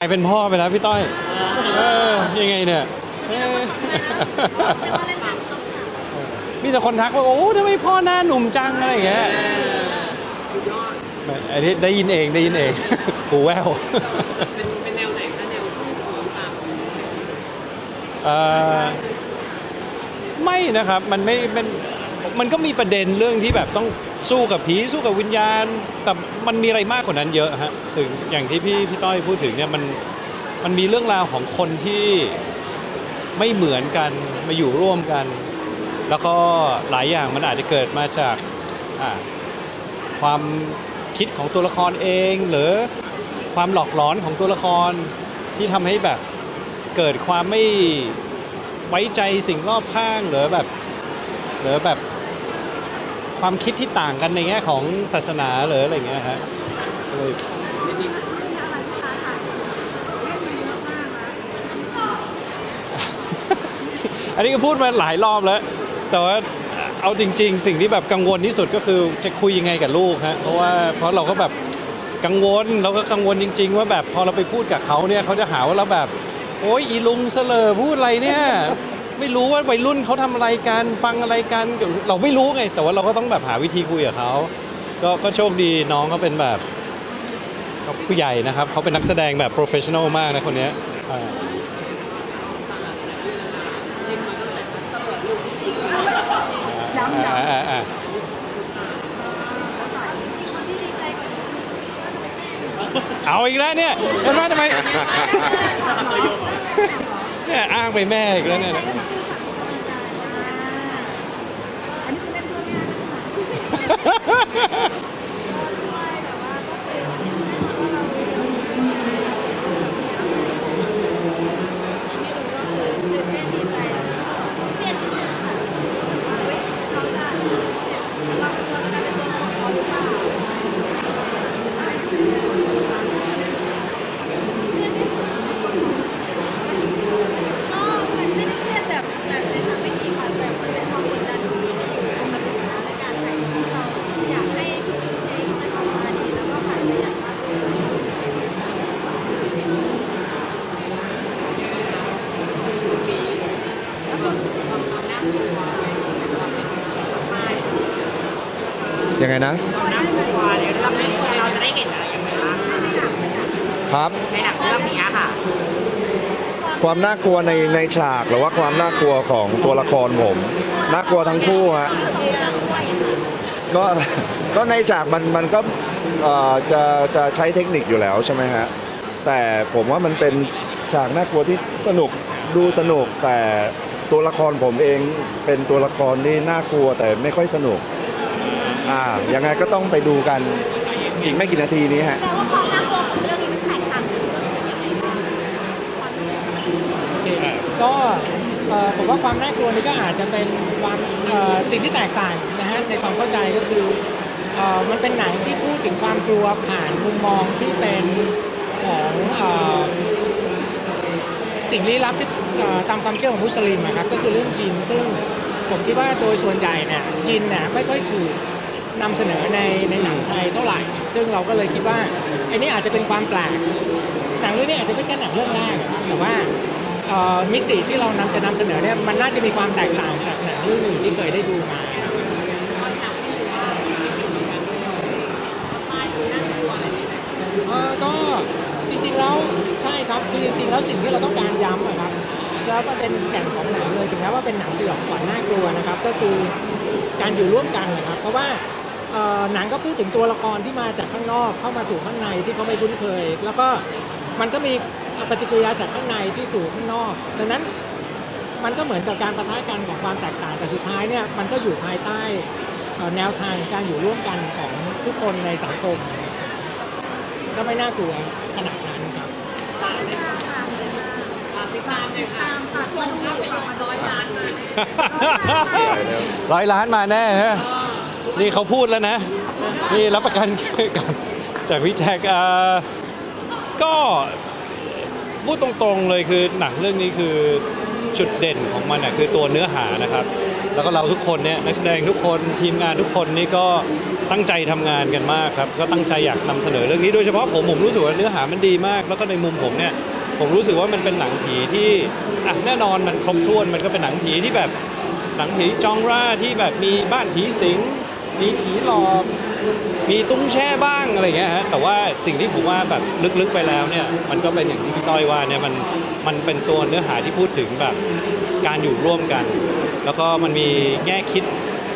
กลายเป็นพ่อไปแล้วพี่ต้อย เออยังไงเนี่ยเออมีแต่คนทักว่า โอ้ทำไมพ่อหน้าหนุ่มจังอะไรอย่างเงี้ยไอ้ที่ได้ยินเองได้ยินเอง หูแววเป็นเป็นแนวไหนคะแนวสู้ผีปราบผีเอ่อไม่นะครับ มันไม่มันมันก็มีประเด็นเรื่องที่แบบต้อง สู้กับผีสู้กับวิญญาณ แต่มันมีอะไรมากกว่านั้นเยอะฮะซึ่งอย่างที่พี่พี่ต้อยพูดถึงเนี่ยมันมันมีเรื่องราวของคนที่ไม่เหมือนกันมาอยู่ร่วมกัน แล้วก็หลายอย่างมันอาจจะเกิดมาจากความคิดของตัวละครเองหรือความหลอกหลอนของตัวละครที่ทำให้แบบเกิดความไม่ไว้ใจสิ่งรอบข้างหรือแบบหรือแบบ ความคิดที่ต่างกันในแง่ของศาสนาหรืออะไรเงี้ยฮะเลยอันนี้ก็พูดมาหลายรอบแล้ว แต่ว่าเอาจริง ๆ สิ่งที่แบบกังวลที่สุดก็คือจะคุยยังไงกับลูกฮะเพราะว่าเพราะเราก็แบบกังวลเราก็กังวลจริง ๆ ว่าแบบพอเราไปพูดกับเขาเนี่ยเขาจะหาว่าเราแบบ โอ้ยอีลุงเสลอพูดอะไรเนี่ย ไม่รู้ว่าวัยรุ่นเขาทำอะไรกันฟังอะไรกันเราไม่รู้ไง แต่ว่าเราก็ต้องแบบหาวิธีคุยกับเขาก็ก็โชคดีน้องเขาเป็นแบบเขาผู้ใหญ่นะครับเขาเป็นนักแสดงแบบโปรเฟชชั่นอลมากนะคนเนี้ยอ่าเล่นมาตั้งแต่ชั้นตำรวจลูกจริงย้ำย้ำอ่าอ่าอ่าเอาอีกแล้วเนี่ยเห็นไหมทำไมเนี่ย อ้างไปแม่อีกแล้วเนี่ยอันนี้คือเล่นด้วยเนี่ย ก็มันไม่ได้เครียดแบบแบบในทางไม่ดีค่ะแบบมันเป็นความกดดันที่มีอยู่ปกติแล้วในการถ่ายทำเราอยากให้ทุกเทคมันออกมาดีแล้วก็ผ่านไปอย่างราบรื่น ยังไงนะๆน่ากลัวในเรื่องนี้เราจะได้เห็นอะไรอย่างไรบ้างคะครับ ในหนังเรื่องนี้ค่ะความน่ากลัวในในฉากหรือว่าความน่ากลัวของตัวละครผมน่ากลัวทั้งคู่ฮะก็ก็ในฉากมันมันก็เอ่อจะจะใช้เทคนิคอยู่แล้วใช่ไหมฮะแต่ผมว่ามันเป็นฉากน่ากลัวที่สนุกดูสนุกแต่ตัวละครผมเองเป็นตัวละครที่น่ากลัวแต่ไม่ค่อยสนุก อ่ายังไงก็ต้องไปดูกันอีกไม่กี่นาทีนี้ฮะ แต่ว่าความน่ากลัวของเรื่องนี้มันแตกต่างจากเรื่องอื่นยังไงบ้างความรู้สึกก็เอ่อผมว่าความน่ากลัวนี่ก็อาจจะเป็นความเอ่อสิ่งที่แตกต่างนะฮะในความเข้าใจก็คือเอ่อมันเป็นหนังที่พูดถึงความกลัวผ่านมุมมองที่เป็นของเอ่อสิ่งลี้ลับที่เอ่อตามความเชื่อของมุสลิมอะครับก็คือเรื่องจินซึ่งผมคิดว่าโดยส่วนใหญ่เนี่ยจินเนี่ยไม่ค่อยถูก นำเสนอในในหนังไทยเท่าไหร่ ซึ่งเราก็เลยคิดว่าไอ้นี่อาจจะเป็นความแปลกหนังเรื่องนี้อาจจะไม่ใช่หนังเรื่องแรกอะครับแต่ว่ามิติที่เรานำจะนำเสนอเนี่ยมันน่าจะมีความแตกต่างจากหนังเรื่องอื่นที่เคยได้ดูมาก็จริงๆแล้วใช่ครับคือจริงๆแล้วสิ่งที่เราต้องการย้ำอะครับแล้วประเด็นแก่นของหนังเลยถึงแม้ว่าเป็นหนังสยองขวัญน่ากลัวนะครับ ก็คือการอยู่ร่วมกันนะครับ เพราะว่า หนังก็พูดถึงตัวละครที่มาจากข้างนอกเข้ามาสู่ข้างในที่เขาไม่คุ้นเคย แล้วก็มันก็มีปฏิกิริยาจากข้างในที่สู่ข้างนอกดังนั้นมันก็เหมือนกับการปะทะกันของความแตกต่างแต่สุดท้ายเนี่ยมันก็อยู่ภายใต้เอ่อแนวทางการอยู่ร่วมกันของทุกคนในสังคม ก็ไม่น่ากลัวขนาดนั้นครับติดตามเลยค่ะตามค่ะทั่วโลกค่ะร้อยล้านมาเลยร้อยล้านมาแน่ฮะ นี่เขาพูดแล้วนะ นี่รับประกันกับจากพี่แจ็คเอ่อก็พูดตรงๆเลยคือหนังเรื่องนี้คือจุดเด่นของมันอะคือตัวเนื้อหานะครับ แล้วก็เราทุกคนเนี่ยนักแสดงทุกคนทีมงานทุกคนนี่ก็ตั้งใจทำงานกันมากครับก็ตั้งใจอยากนำเสนอเรื่องนี้โดยเฉพาะผมผมรู้สึกว่าเนื้อหามันดีมาก แล้วก็ในมุมผมเนี่ยผมรู้สึกว่ามันเป็นหนังผีที่อะแน่นอนมันครบถ้วนมันก็เป็นหนังผีที่แบบหนังผีจองร่าที่แบบมีบ้านผีสิง มีผีหลอกมีตุ้งแช่บ้างอะไรเงี้ยฮะแต่ว่าสิ่งที่ผมว่าแบบลึกๆไปแล้วเนี่ยมันก็เป็นอย่างที่พี่ต้อยว่าเนี่ยมันมันเป็นตัวเนื้อหาที่พูดถึงแบบการอยู่ร่วมกัน แล้วก็มันมีแง่คิด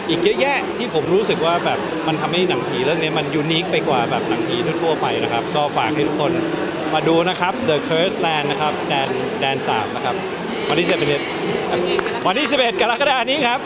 อีกเยอะแยะที่ผมรู้สึกว่าแบบมันทำให้หนังผีเรื่องนี้มันยูนิคไปกว่าแบบหนังผีทั่วๆไปนะครับ ก็ฝากให้ทุกคนมาดูนะครับ The Curse Land นะครับแดนแดนสามนะครับวันที่11วันที่11กรกฎานี้ครับ